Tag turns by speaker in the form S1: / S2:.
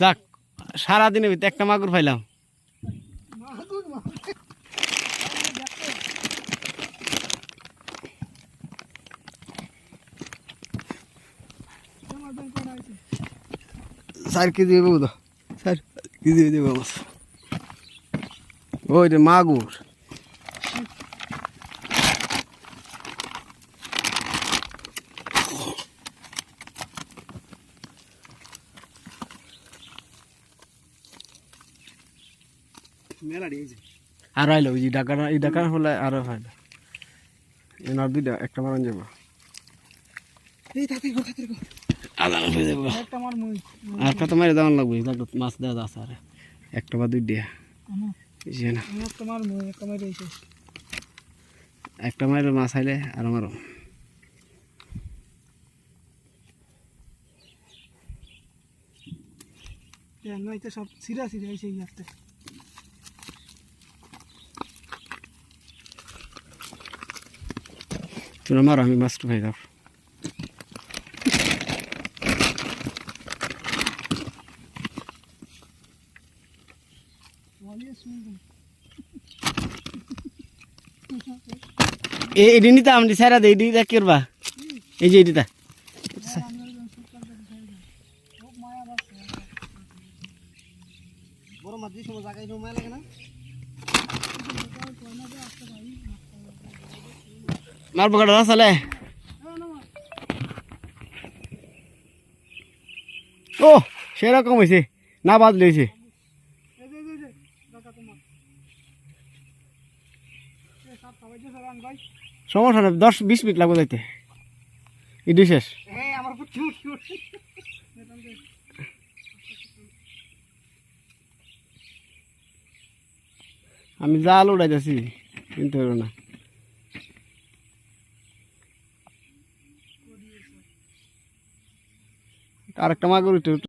S1: যাক সারাদিনের ভিতরে একটা মাগুর পাইলাম। চার কেজি দেবো? তো চার কেজি দেবো? ওই রে মাগুর। আর আইলো ওই যে ডাকা এই ডাকা হলে আরও ফায়দা এনার দুইটা একটা মারান যাব।
S2: এই তাতে গো তাতে গো।
S1: আদান হয়ে যাব।
S2: একটা আমার মুই
S1: আর কত মারে দেওয়ান লাগবে? মাছ দেওয়া আছে আর। একটা বা দুই দিয়া না।
S2: একটা আমার মুই একটা মারে এসে
S1: একটা মারে মাছ আইলে আর
S2: নয়তো সব সিরা সিরা এসে ইয়াতে
S1: তোমরা মারো আমি মাছটা ভাই দাও এডি নিতে আমি সারা দে এডি কি করবা এই যে এডিটা
S2: বড় মাছ দিয়ে সময় জায়গায় সময় লাগে না
S1: মার পকেট রাসালে ও, সেরকম হয়েছে। না
S2: সরান ভাই
S1: সমস্যা নেই, দশ, বিশ মিনিট লাগবে যাইতে। ইডি শেষ। আমি জাল উড়াইতেছি, কিন্তু হইল না আরেকটা মাগুর